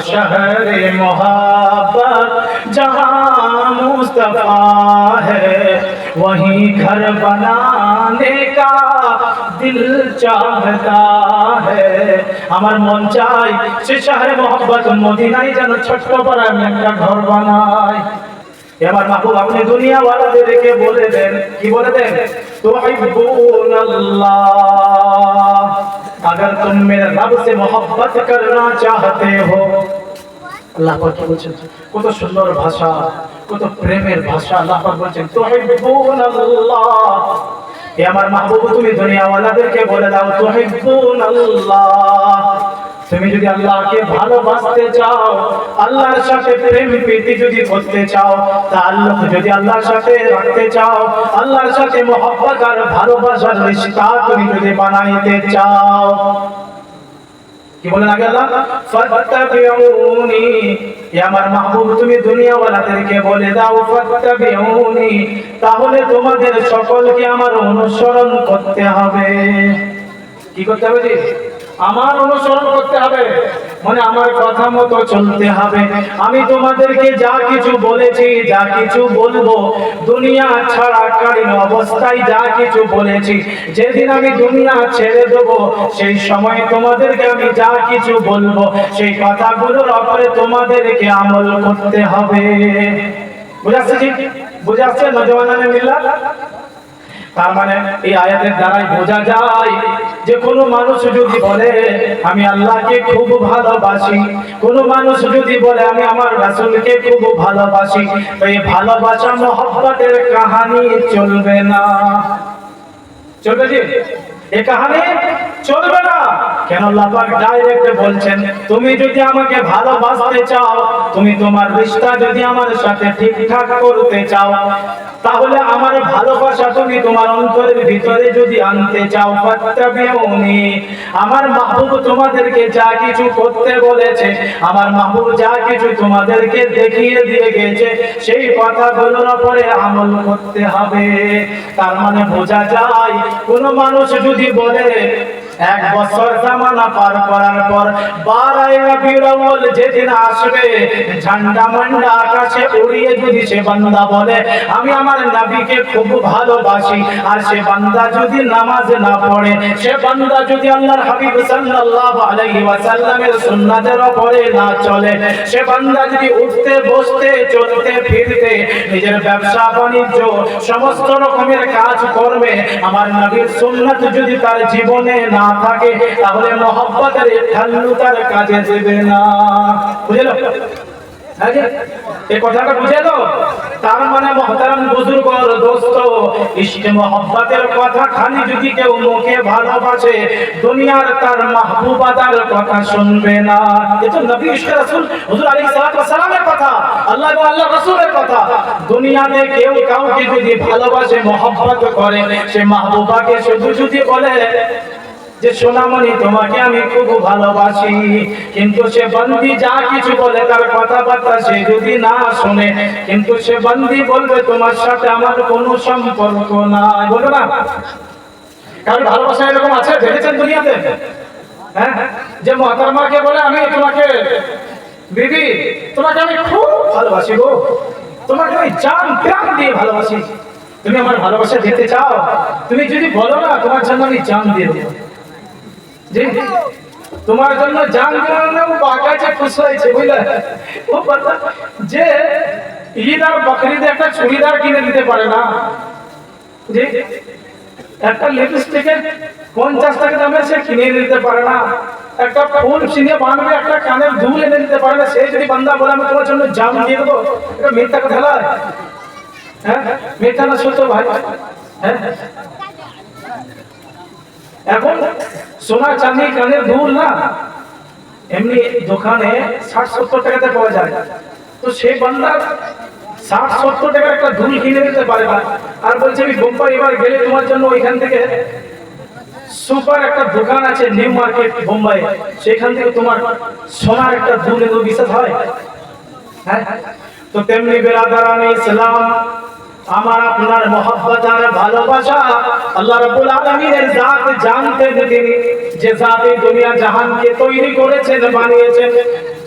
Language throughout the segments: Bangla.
शहर मोहब्बत जहाँ मुस्तफा है वहीं घर बनाने का दिल चाहता है আমার মন চাই সে শহরে মোহব্বত মদিনায় যেন ছোট্ট করে আমি একটা ঘর বানাই এবার মাহবুব আপনি দুনিয়া ওয়ালাদেরকে বলে দেন কি বলে দেন তুহিব্বুন আল্লাহ अगर तुम मेरे रब से मोहब्बत करना चाहते हो আল্লাহ পাক কি বলছেন কত সুন্দর ভাষা কত প্রেমের ভাষা আল্লাহ পাক বলছেন তুহিব্বুন আল্লাহ এ আমার মাহবুব তুমি দুনিয়াওয়ালাদেরকে বলে দাও তুহিব্বুন আল্লাহ তুমি যদি আল্লাহকে ভালোবাসতে চাও, আল্লাহর সাথে প্রেম প্রীতি যদি করতে চাও, তা আল্লাহ যদি আল্লাহর সাথে রাখতে চাও, আল্লাহর সাথে মহব্বত আর ভালোবাসার রিশতা তুমি যদি বানাইতে চাও। কি আমার মাহবুব, তুমি দুনিয়াওয়ালাদেরকে বলে দাও, ফাত্তাবিউনি, তাহলে তোমাদের সকলকে আমার অনুসরণ করতে হবে। কি করতে হবে? আমার অনুসরণ করতে হবে। মানে আমার কথা মতো চলতে হবে। আমি তোমাদেরকে যা কিছু বলেছি, যা কিছু বলব, দুনিয়া ছাড়াকালীন অবস্থায় যা কিছু বলেছি, যেদিন আমি দুনিয়া ছেড়ে দেব, সেই সময় তোমাদেরকে আমি যা কিছু বলব, সেই কথাগুলোর ওপরে তোমাদেরকে আমল করতে হবে। বুঝাচ্ছে বুঝাচ্ছে নজওয়ানানে মিল্লা তার মানে এই আয়াতের দ্বারাই বোঝা যায় যে কোন মানুষ যদি বলে, আমি আল্লাহকে খুব ভালোবাসি। কোন মানুষ যদি বলে, আমি আমার রাসূলকে খুব ভালোবাসি। এই ভালোবাসা, মহব্বতের কাহানি চলবে না। চলবে জি এ কাহানি চলবে না। কেন আল্লাহ ডাইরেক্ট বলছেন, তুমি যদি আমাকে ভালোবাসতে চাও, তুমি তোমার রিশতা যদি আমার সাথে ঠিকঠাক করতে চাও তাহলে আমার ভালোবাসা তুমি তোমার অন্তরের ভিতরে যদি আনতে চাও ফাত্তাবিউনি আমার মাহবুব তোমাদেরকে যা কিছু করতে বলেছে, আমার মাহবুব যা কিছু তোমাদেরকে দেখিয়ে দিয়ে গেছে, সেই কথাগুলোর উপরে আমল করতে হবে। তার মানে বোঝা যায়, কোন মানুষ যদি বলে, এক বছর জামানা পার করার পর বারাই রবিউল যেদিন আসবে, ঝান্ডা মান্ডা আকাশে উড়িয়ে যদি সে বান্দা বলে, আমি আমার নবীকে খুব ভালোবাসি। আর সে বান্দা যদি নামাজ না পড়ে, সে বান্দা যদি আল্লাহর হাবিব সাল্লাল্লাহু আলাইহি ওয়াসাল্লামের সুন্নাতের উপরে না চলে, সে বান্দা যদি উঠতে, বসতে, চলতে, ফিরতে, নিজের ব্যবসা, বাণিজ্য, সমস্ত রকমের কাজ করবে, আমার নবীর সুন্নাত যদি তার জীবনে না থাকে, তাহলে মহব্বতের ঠাল্লু তার কাজে দেবে না। বুঝলো হ্যাঁ এই কথাটা বুঝালো তার মানে মহতারাম বুজুর্গ দোস্ত ইশকে মহব্বতের কথা খালি যদি কেউ মুখে ভালোবাসে, দুনিয়ার তার মাহবুবাদার কথা শুনবে না। নবী হুজুর কথা, আল্লাহ আল্লাহ কথা। দুনিয়াতে কেউ কাউকে যদি ভালোবাসে, মহব্বত করে, সে মাহবুবাকে শুধু যদি বলে যে সোনামণি তোমাকে আমি খুব ভালোবাসি, কিন্তু সে বন্দি যা কিছু বলে তার কথাবার্তা সে যদি না শুনে, কিন্তু সে বন্দি বলবে তোমার সাথে আমার কোনো সম্পর্ক নাই। বলবে না? কারণ ভালোবাসা এরকম আছে? দেখেছেন দুনিয়াতে? হ্যাঁ? যে মহাতারমাকে বলে, আমি তোমাকে, বিবি, তোমাকে আমি খুব ভালোবাসি গো। তোমাকে আমি জান, প্রাণ দিয়ে ভালোবাসি। তুমি আমার ভালোবাসা দিতে চাও? তুমি যদি বলো না, তোমার জন্য আমি জান দিয়ে দেবো। তোমার জন্য জান দেওয়ানো বাগাছে খুশ হয়েছে, বুঝলে? ও যে ঈদ আর বকরিদে একটা চুড়িদার কিনে দিতে পারে না। জি, একটা লিপস্টিকের পঞ্চাশ টাকা দামে সে কিনে দিতে পারে না। একটা ফুল সিনে বানবে একটা কানের দুল এনে দিতে পারে না। সে যদি বান্দা বলে, আমি তোমার জন্য জাম দিয়ে দেবো। এটা মিথ্যা কথা হ্যাঁ মিথ্যা না সত্য ভাই। হ্যাঁ। এখন সোনা চাঁদি কানের দুল না, এমনি দোকানে ষাট সত্তর টাকাতে পাওয়া যায়। তো সে বান্দা ষাট সত্তর টাকার একটা দুল কিনে নিতে পারে না। আর বলছে, আমি বোম্বাই এবার গেলে তোমার জন্য ওইখান থেকে সুপার একটা দোকান আছে নিউ মার্কেট বোম্বাই। সেখান থেকে তোমার সোনার একটা দুল এনে বিশ্বাস হয়। হ্যাঁ? তো তেমনি বেরাদারানে ইসলাম আমার আপনার মহব্বত আর ভালোবাসা আল্লাহ রাব্বুল আলামিনের জাত জানতেন তিনি যে জাত দুনিয়া জাহানকে তৈরি করেছেন, বানিয়েছেন,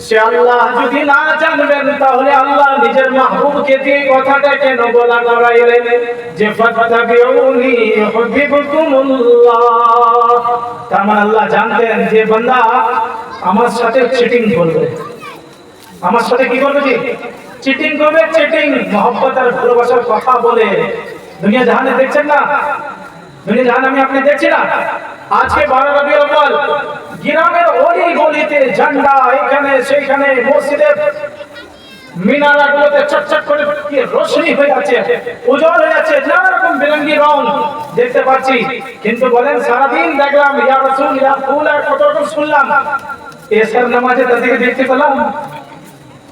সে আল্লাহ যদি না জানবেন, তাহলে আল্লাহ নিজের মাহবুবকে দিয়ে কথাটা কেন বলা করাইলেন? যে ফাত্তাবিউনি ইউহিব্বুকুমুল্লাহ। তার মানে আল্লাহ জানতেন যে বান্দা আমার সাথে চিটিং করবে। আমার সাথে কি করবে কি চিটিং করবে চিটিং মহব্বত আর ভালোবাসার কথা বলে দুনিয়া জাহানে দেখছেন না? দুনিয়া জাহান আমি আপনি দেখছি না? আজকে বারো রবি অব্বল গ্রামের অলি গলিতে ঝান্ডা, এখানে সেইখানে মসজিদে মিনারাগুলোতে চটচট করে রোশনি হয়ে যাচ্ছে, উজ্জ্বল হয়ে যাচ্ছে, নানা রকম বেরঙ্গি রং দেখতে পাচ্ছি। কিন্তু বলেন, সারাদিন দেখলাম, ইয়া রসুল ইয়া ফুল আর কত রকম শুনলাম। এসার নামাজে তাদেরকে দেখতে পেলাম।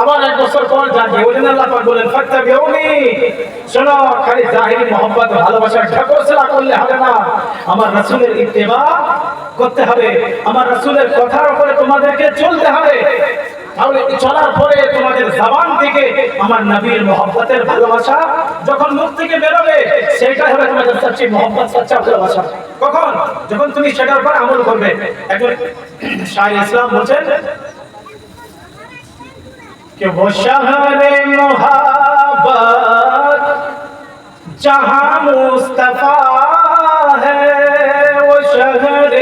আবার এক বছর পর জাগে ওই আল্লাহ পাক বলেন, ফাত্তাবিউনি। শোনো, খালি জাহিরি মোহাব্বত ভালোবাসা ঢাকরসলা করলে হবে না। আমার রাসূলের ইত্তেবা করতে হবে। আমার রাসূলের কথার উপরে তোমাদেরকে চলতে হবে। তাহলে চলার পরে তোমাদের জবান থেকে আমার নবীর মোহাম্মতের ভালোবাসা যখন মুখ থেকে বেরোবে সেটাই হবে তোমাদের সচ্চি মোহাম্মত সচ্চা ভালোবাসা। কখন? যখন তুমি সেটার উপর আমল করবে। একজন শাহ ইসলাম বলছেন کہ وہ شہر محبت جہاں مصطفیٰ ہے، وہ شہر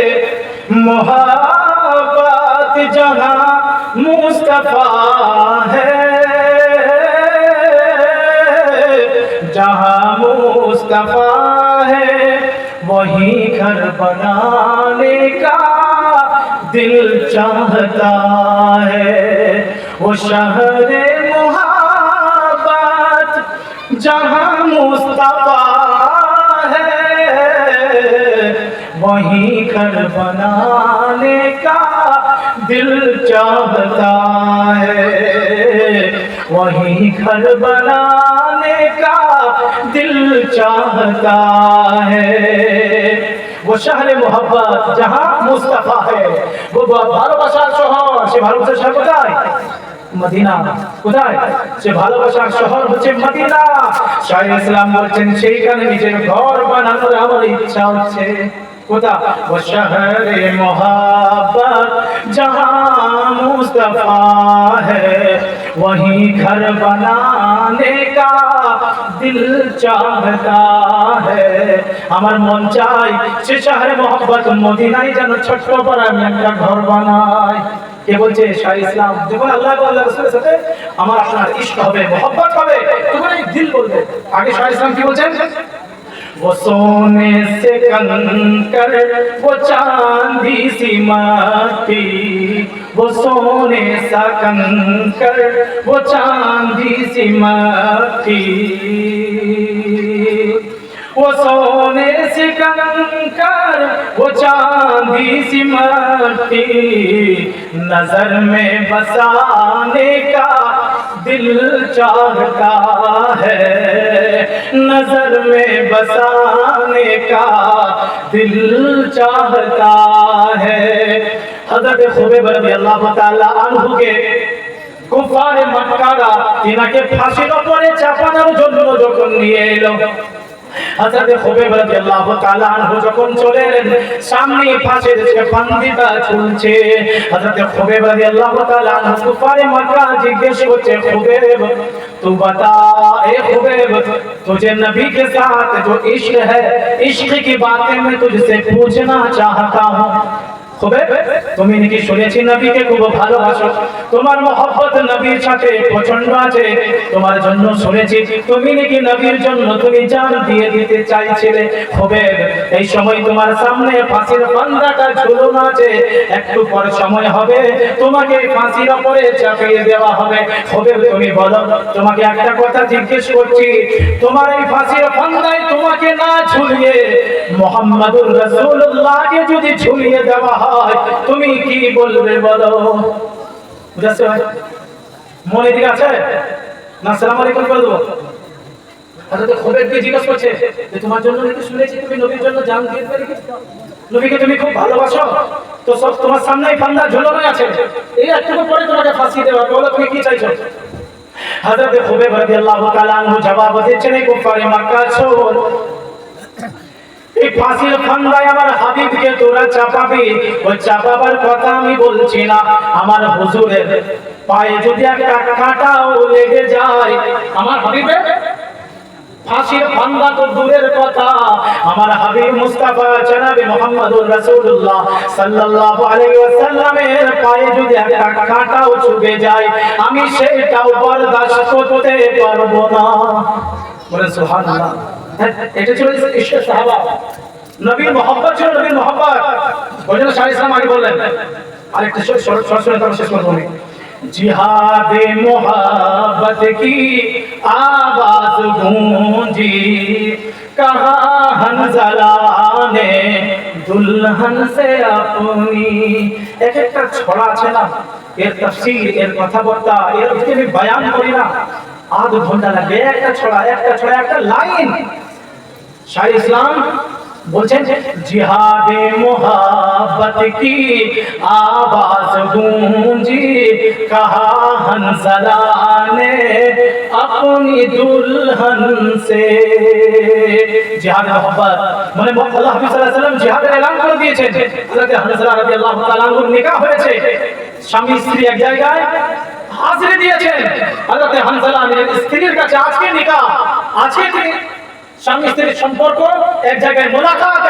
محبت جہاں مصطفیٰ ہے۔ جہاں مصطفیٰ ہے، وہی گھر بنانے کا دل چاہتا ہے۔ وہ شہر محبت جہاں مصطفیٰ ہے۔ وہیں گھر بنانے کا دل چاہتا ہے۔ وہیں گھر بنانے کا دل چاہتا ہے۔ वो शहर मोहब्बत जहां मुस्तफा है वो ভালোবাসার শহর সে ভালোবাসার শহর কোথায় মদিনা কোথায় সে ভালোবাসার শহর হচ্ছে মদিনা শাহ ইসলাম বলছেন সেইখানে নিজের ঘর বানানোর আমার ইচ্ছা হচ্ছে কোথা वो शहर मोहब्बत जहां मुस्तफा है वही घर बनाने का दिल चाहता है। আমার মন চাই সে শহরে মোহাম্মত মদিনায় যেন ছোট্ট পর আমি একটা ঘর বানাই। কে বলছে? শাহ ইসলাম। যখন আল্লাহ আল্লাহ রসুলের সাথে আমার আপনার ইষ্ট হবে মোহাম্মত হবে। এই দিল বলবে। আগে শাহ ইসলাম কি বলছেন? وہ سونے سے کنن کر وہ چاندی وہ سونے سا کنکر، وہ چاندی سی مکھی۔ وہ سونے سے کنکر، وہ چاندی سی مٹی نظر میں بسانے کا دل چاہتا ہے۔ نظر میں بسانے کا دل چاہتا ہے۔ खुबैब रजी अल्लाह ताला अन्हु के কুফারে মক্কারা তিনাকে ফাঁসির উপরে চাপানোর জন্য যখন নিয়ে এলো হযরত খুবৈব রাদিয়াল্লাহু তাআলা আনহু যখন চলে এলেন সামনে ফাঁসির সে ফান্দিটা ঝুলছে হযরত খুবৈব রাদিয়াল্লাহু তাআলা আনহু কুফারে মক্কা জিজ্ঞেস করছে খুবৈব तू बता ए खुबैब तुझे नबी के साथ जो इश्क है इश्क की बातें मैं तुझसे पूछना चाहता हूँ খুবে তুমি নাকি শুনেছি নবীকে খুব ভালোবাসো? তোমার মহব্বত নবীর সাথে প্রচণ্ড আছে, তোমার জন্য শুনেছি। তুমি নাকি নবীর জন্য তুমি জান দিয়ে দিতে চাইছিলে। এই সময় তোমার সামনে ফাঁসির আছে। একটু সময় হবে, তোমাকে ফাঁসির ওপরে চাপিয়ে দেওয়া হবে। খুবে তুমি বলো, তোমাকে একটা কথা জিজ্ঞেস করছি। তোমার এই ফাঁসির বান্দায় তোমাকে না ঝুলিয়ে মোহাম্মদুর রাসূলুল্লাহকে যদি ঝুলিয়ে দেওয়া তুমি কি বলবে বলো? বুঝাচ্ছে ভাই মন এদিকে আছে? না, সালাম আলাইকুম করে দেবো হযরত খুবাইবকে জিজ্ঞেস করছে তোমার জন্য শুনেছি তুমি নবীর জন্য জান তুমি খুব ভালোবাসো। তো সব তোমার সামনেই ফান্দা ঝুলানো আছে। এই একটু পরে তোমাকে ফাঁসি দেওয়া। বলো কি চাইছো? হযরত খুবাইব রাদিয়াল্লাহু তাআলা আনহু জবাব দিচ্ছেন এই কুফারে এই ফাঁসির আমার হাবিবকে তোরা চাপাবি, ওই চাপাবার কথা আমি বলছি না। আমার হুজুরের পায়ে যদি একটা কাঁটাও লেগে যায়, আমার হাবিবের ফাঁসির ফান্দা তো দূরের কথা। আমার হাবিব মুস্তাফা জনাবে মুহাম্মদুর রাসূলুল্লাহ পায়ে যদি যায়, আমি সেটাও বরদাস্ত করতে পারব না। বলে এটা ছিল ইশকে সাহাবা নবীর মোহাম্মত ছিল নবীর মোহাম্মত ওই জন্য শাহ ইসলাম আগে বললেন আরেকটা সরাসরি তারা শেষ করবো আমি जिहाद मोहब्बत की आवाज गूंजी कहा हंजला ने दुल्हन से अपनी এক একটা ছড়া আছে না এর তাফসীর এর কথাবার্তা এর যদি আমি বয়ান করি না আধ ঘন্টা লাগবে একটা ছড়া একটা ছড়া একটা লাইন শাহ ইসলাম বলছেন, জিহাদে মোহাবত কি আওয়াজ গুঞ্জি, কাহা হনসলা ने अपनी दुल्हन से জিহাদ মোহাম্মদ মানে আল্লাহ হাফেজ সাল্লাল্লাহু জিহাদের এলান করে দিয়েছেন। হযরত হামজা রাদিয়াল্লাহু তাআলা এর নিকাহ হয়েছে। স্বামী, স্ত্রী এক জায়গায় হাজির দিয়েছেন হযরত হামজা আমির স্ত্রীর কাছে আজকে নিকাহ, আজকে ایک جگہ ملاقات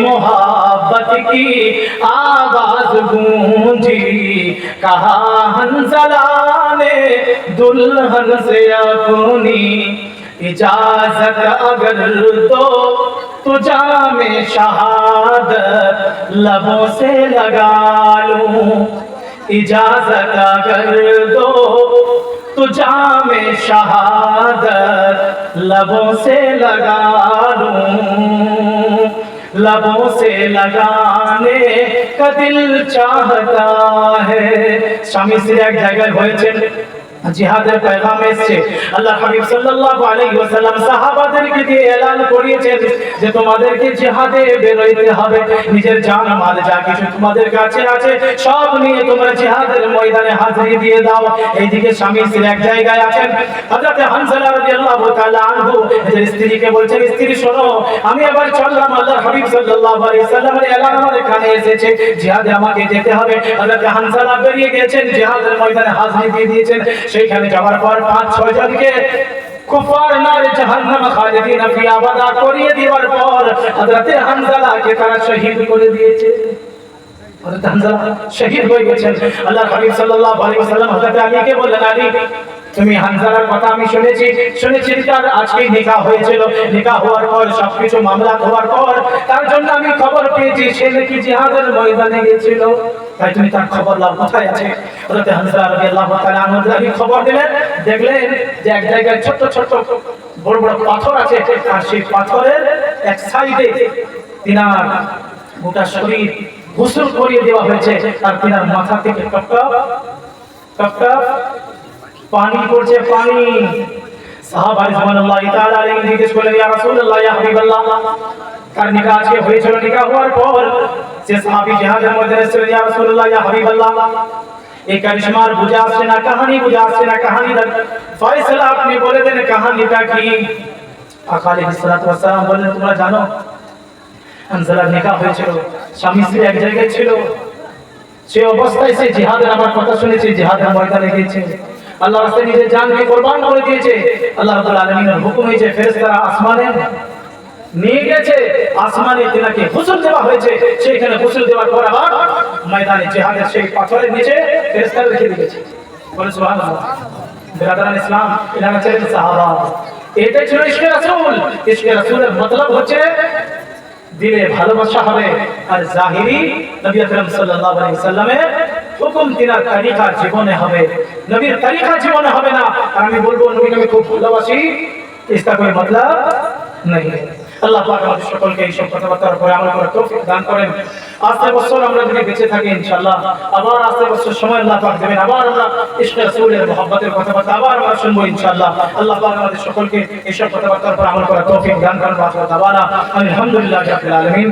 محبت کی دلہن سے اجازت اگر تو تجا میں شہاد لبوں سے لگا لوں اجازت اگر دو، تو جام شہادت لبوں سے لگا لوں۔ لبوں سے لگانے کا دل چاہتا ہے۔ شامی سے ایک جگہ ہوئے چل জিহাদের পেগাম এসেছে। আল্লাহ হাবিব সাল্লাল্লাহু আলাইহি ওয়াসাল্লাম সাহাবাদেরকে দিয়ে এলান করিয়েছেন যে তোমাদেরকে জিহাদে বের হইতে হবে। নিজের জান, মাল, যা কিছু তোমাদের কাছে আছে, সব নিয়ে তোমরা জিহাদের ময়দানে হাজিরি দিয়ে দাও। এইদিকে স্বামী স্ত্রী এক জায়গায় আছেন। হযরত হানজালা রাদিয়াল্লাহু তাআলা আনহু নিজের স্ত্রীকে বলছেন, স্ত্রী, শোনো, আমি এবার চললাম আল্লাহ হাবিব সাল্লাল্লাহু আলাইহি সাল্লামের এলান আমার কানে এসেছে। জিহাদে আমাকে যেতে হবে। হযরত হানজালা বেরিয়ে গেছেন, জিহাদের ময়দানে হাজিরি দিয়ে দিয়েছেন। সেইখানে যাওয়ার পর পাঁচ, ছয় জনকে করিয়ে দেওয়ার পর তারা শহীদ করে দিয়েছে। শহীদ হয়ে গেছেন। আল্লাহর হাবিব সাল্লাল্লাহু আলাইহি ওয়াসাল্লাম হযরত আলীকে বললেন, আলী, তুমি হানজালার কথা আমি শুনেছি। শুনেছি তার আজকে নিকা হয়েছিল। নিকা হওয়ার পর, সবকিছু মামলা হওয়ার পর তার জন্য আমি খবর পেয়েছি। সে নাকি জিহাদের ময়দানে গিয়েছিল তাই তুমি তার খবর লাভ কোথায় আছে। হযরত হানজালা রাদিয়াল্লাহু তাআলা আনহু খবর দিলেন, দেখলেন যে এক জায়গায় ছোট ছোট বড় বড় পাথর আছে আর সেই পাথরের এক সাইডে তিনার গোটা শরীর গোসল করিয়ে দেওয়া হয়েছে। আর তিনার মাথা থেকে টপ টপ টপ টপ, পানি পড়ছে, পানি। সাহাবা রিজওয়ানুল্লাহি তাআলা আলাইহি জিজ্ঞেস করলেন, ইয়া রাসূলুল্লাহ, ইয়া হাবিবাল্লাহ তার নিকাহ আজকে হয়েছিল নিকাহ হওয়ার পর সে সাহাবী জিহাদের মধ্যে এসেছিলেন ইয়া রাসূলুল্লাহ, ইয়া হাবিবাল্লাহ। এই কারিশমার বুঝে আসছে না, কাহানি বুঝে আসছে না, কাহানি ফয়সালা আপনি বলে দেন, কাহানিটা কি? আকা আলাইহিস ওয়াস সালাম বললেন, তোমরা জানো হানজালার নিকাহ হয়েছিল, স্বামী স্ত্রী এক জায়গায় ছিল। সে অবস্থায় সে জিহাদের আমার কথা শুনেছে, জিহাদের ময়দানে গিয়েছে। আল্লাহ রাস্তায় নিজের জানকে কোরবান করে দিয়েছে। আল্লাহ রাব্বুল আলামিনের হুকুম হয়েছে, ফেরেশতারা আসমানে নিয়ে গেছে আসমানে তেনাকে গোসল দেওয়া হয়েছে সেইখানে গোসল দেওয়ার পর আবার ময়দানে জিহাদের সেই পাথরের নিচে ফেরেশতারা রেখে দিয়েছে বলে সুবহানাল্লাহ বিরাদারান ইসলাম এলাকা ছিলেন সাহাবা এটা ছিল ইশকে রাসূল ইশকে রাসূলের মতলব হচ্ছে দিলে ভালোবাসা হবে আর জাহিরি নবী আকরাম সাল্লাল্লাহু আলাইহি সাল্লামের হুকুম তিনার তরিকা জীবনে হবে নবীর তরিকা জীবনে হবে না আর আমি বলবো নবীকে আমি খুব ভালোবাসি इसका कोई मतलब नहीं है আল্লাহ পাক আমাদের সকলকে এই সব কথাবার্তার উপরে আমল করার তৌফিক দান করেন। আস্তে বছর আমরা যদি বেঁচে থাকি, ইনশাআল্লাহ, আবার আস্তে বছর সময় আল্লাহ পাক দেবেন, আবার আমরা ইশক রাসূলের মহব্বতের কথাবার্তা আবার আমরা শুনব, ইনশাআল্লাহ। আল্লাহ পাক আমাদের সকলকে এই সব কথাবার্তার উপর আমল করার তৌফিক দান করেন, ওয়া তাআলা আলহামদুলিল্লাহি রাব্বিল আলামিন।